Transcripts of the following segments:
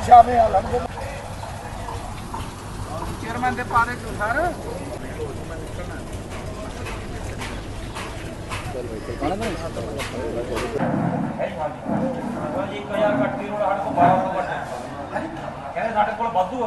ਛਾਵੇਂ ਆ ਲੰਘੋ ਚੇਅਰਮੈਨ ਦੇ ਪਾ ਦੇ ਸਰ। ਜੀ 1000 ਕੱਟ ਦੀ ਰੋਡ ਸਾਡੇ ਕੋਲ 1200 ਕੱਟ ਹੈ ਕਹਿੰਦੇ ਸਾਡੇ ਕੋਲ ਵਾਧੂ ਆ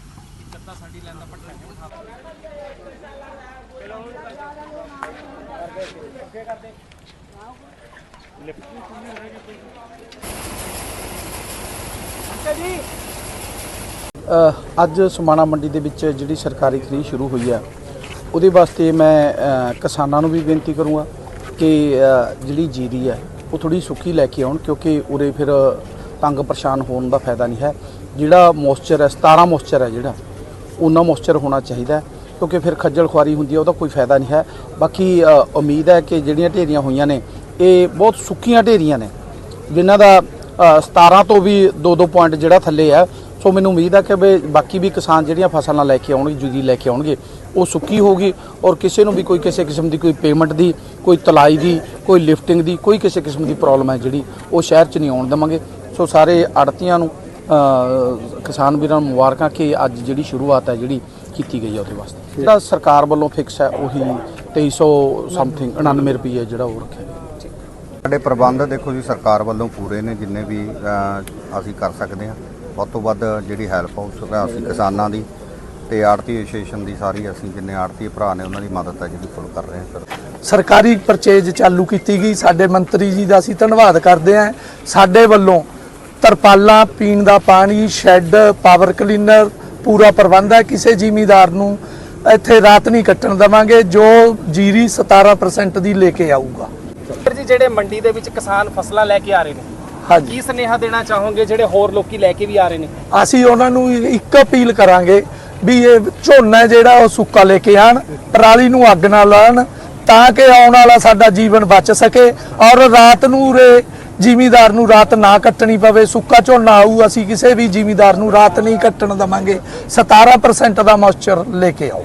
ਵੀ ਹੋਰ ਠੀਕ ਹੈ ਕੱਤਾ ਸਾਡੀ ਲੈਂਦਾ ਪੱਟਾ ਹੈ ਉਠਾ ਅ, ਅੱਜ ਸਮਾਣਾ ਮੰਡੀ ਦੇ ਵਿੱਚ ਜਿਹੜੀ ਸਰਕਾਰੀ ਖਰੀਦ ਸ਼ੁਰੂ ਹੋਈ ਹੈ ਉਹਦੇ ਵਾਸਤੇ ਮੈਂ ਕਿਸਾਨਾਂ ਨੂੰ ਵੀ ਬੇਨਤੀ ਕਰੂੰਗਾ ਕਿ ਜਿਹੜੀ ਜੀਰੀ ਹੈ ਉਹ ਥੋੜੀ ਸੁੱਕੀ ਲੈ ਕੇ ਆਉਣ ਕਿਉਂਕਿ ਉਰੇ ਫਿਰ ਤੰਗ ਪਰੇਸ਼ਾਨ ਹੋਣ ਦਾ ਫਾਇਦਾ ਨਹੀਂ ਹੈ। ਜਿਹੜਾ ਮੋਇਸਚਰ ਹੈ 17 ਮੋਇਸਚਰ ਹੈ ਜਿਹੜਾ ਉਨਾ ਮੋਇਸਚਰ ਹੋਣਾ ਚਾਹੀਦਾ ਹੈ ਕਿਉਂਕਿ ਫਿਰ ਖੱਜਲ ਖੁਆਰੀ ਹੁੰਦੀ ਹੈ ਉਹਦਾ ਕੋਈ ਫਾਇਦਾ ਨਹੀਂ ਹੈ। ਬਾਕੀ ਉਮੀਦ ਹੈ ਕਿ ਜਿਹੜੀਆਂ ਢੇਰੀਆਂ ਹੋਈਆਂ ਨੇ ਇਹ ਬਹੁਤ ਸੁੱਕੀਆਂ ਢੇਰੀਆਂ ਨੇ ਜਿਨ੍ਹਾਂ ਦਾ ਅ, 17 ਤੋਂ ਵੀ 2-2 ਪੁਆਇੰਟ ਜਿਹੜਾ ਥੱਲੇ ਹੈ ਸੋ ਮੈਨੂੰ ਉਮੀਦ ਹੈ ਕਿ ਵੀ ਬਾਕੀ ਵੀ ਕਿਸਾਨ ਜਿਹੜੀਆਂ ਫਸਲਾਂ ਲੈ ਕੇ ਆਉਣਗੇ ਜੁਗੀ ਲੈ ਕੇ ਆਉਣਗੇ ਉਹ ਸੁੱਕੀ ਹੋਗੀ ਔਰ ਕਿਸੇ ਨੂੰ ਵੀ ਕੋਈ ਕਿਸੇ ਕਿਸਮ ਦੀ ਕੋਈ ਪੇਮੈਂਟ ਦੀ ਕੋਈ ਤਲਾਈ ਦੀ ਕੋਈ ਲਿਫਟਿੰਗ ਦੀ ਕੋਈ ਕਿਸੇ ਕਿਸਮ ਦੀ ਪ੍ਰੋਬਲਮ ਹੈ ਜਿਹੜੀ ਉਹ ਸ਼ਹਿਰ 'ਚ ਨਹੀਂ ਆਉਣ ਦੇਵਾਂਗੇ। ਸੋ ਸਾਰੇ ਆੜਤੀਆਂ ਨੂੰ ਕਿਸਾਨ ਵੀਰਾਂ ਨੂੰ ਮੁਬਾਰਕਾਂ ਕਿ ਅੱਜ ਜਿਹੜੀ ਸ਼ੁਰੂਆਤ ਹੈ ਜਿਹੜੀ ਕੀਤੀ ਗਈ ਹੈ ਉਹਦੇ ਵਾਸਤੇ। ਜਿਹੜਾ ਸਰਕਾਰ ਵੱਲੋਂ ਫਿਕਸ ਹੈ ਉਹੀ 2300 ਸਮਥਿੰਗ 99 ਰੁਪਏ ਜਿਹੜਾ ਉਹ ਰੱਖਿਆ ਗਿਆ। ਸਾਡੇ ਪ੍ਰਬੰਧ ਦੇਖੋ ਜੀ ਸਰਕਾਰ ਵੱਲੋਂ ਪੂਰੇ ਨੇ ਜਿੰਨੇ ਵੀ ਅਸੀਂ ਕਰ ਸਕਦੇ ਹਾਂ। ਵੱਧ ਤੋਂ ਵੱਧ ਜਿਹੜੀ ਹੈਲਪ ਹੋ ਸਕੇ ਅਸੀਂ ਕਿਸਾਨਾਂ ਦੀ ਤੇ ਆੜਤੀ ਐਸੋਸੀਏਸ਼ਨ ਦੀ ਸਾਰੀ ਅਸੀਂ ਜਿੰਨੇ ਆੜਤੀ ਭਰਾ ਨੇ ਉਹਨਾਂ ਦੀ ਮਦਦ ਹੈ ਜਿਹੜੀ ਫੁੱਲ ਕਰ ਰਹੇ ਹਾਂ ਸਰ। ਸਰਕਾਰੀ ਪਰਚੇਜ ਚਾਲੂ ਕੀਤੀ ਗਈ। ਸਾਡੇ ਮੰਤਰੀ ਜੀ ਦਾ ਅਸੀਂ ਧੰਨਵਾਦ ਕਰਦੇ ਹਾਂ। ਸਾਡੇ ਵੱਲੋਂ ਤਰਪਾਲਾਂ ਪੀਣ ਦਾ ਪਾਣੀ ਸ਼ੈੱਡ ਪਾਵਰ ਕਲੀਨਰ ਪੂਰਾ ਪ੍ਰਬੰਧ ਹੈ ਕਿਸੇ ਜ਼ਿਮੀਦਾਰ ਨੂੰ। ਇੱਥੇ ਰਾਤ ਨਹੀਂ ਕੱਟਣ ਦਵਾਂਗੇ ਜੋ ਜੀਰੀ 17% ਦੀ ਲੈ ਕੇ ਆਊਗਾ। ਸਰ ਜੀ ਜਿਹੜੇ ਮੰਡੀ ਦੇ ਵਿੱਚ ਕਿਸਾਨ ਫਸਲਾਂ ਲੈ ਕੇ ਆ ਰਹੇ ਨੇ ਹਾਂਜੀ। ਕੀ ਸੁਨੇਹਾ ਦੇਣਾ ਚਾਹੋਗੇ ਜਿਹੜੇ ਹੋਰ ਲੋਕੀ ਲੈ ਕੇ ਵੀ ਆ ਰਹੇ ਨੇ? ਅਸੀਂ ਉਹਨਾਂ ਨੂੰ ਇੱਕ ਅਪੀਲ ਕਰਾਂਗੇ ਵੀ ਇਹ ਝੋਨਾ ਜਿਹੜਾ ਉਹ ਸੁੱਕਾ ਲੈ ਕੇ ਆਣ ਪਰਾਲੀ ਨੂੰ ਅੱਗ ਨਾ ਲਾਣ ਤਾਂ ਕਿ ਆਉਣ ਵਾਲਾ ਸਾਡਾ ਜੀਵਨ ਬਚ ਸਕੇ ਔਰ ਰਾਤ ਨੂੰ ਉਰੇ ਜ਼ਿਮੀਦਾਰ ਨੂੰ ਰਾਤ ਨਾ ਕੱਟਣੀ ਪਵੇ, ਸੁੱਕਾ ਝੋਨਾ ਆਊ, ਅਸੀਂ ਕਿਸੇ ਵੀ ਜ਼ਿਮੀਦਾਰ ਨੂੰ ਰਾਤ ਨਹੀਂ ਕੱਟਣ ਦਵਾਂਗੇ। 17% ਦਾ ਮੋਇਸਚਰ ਲੈ ਕੇ ਆਓ।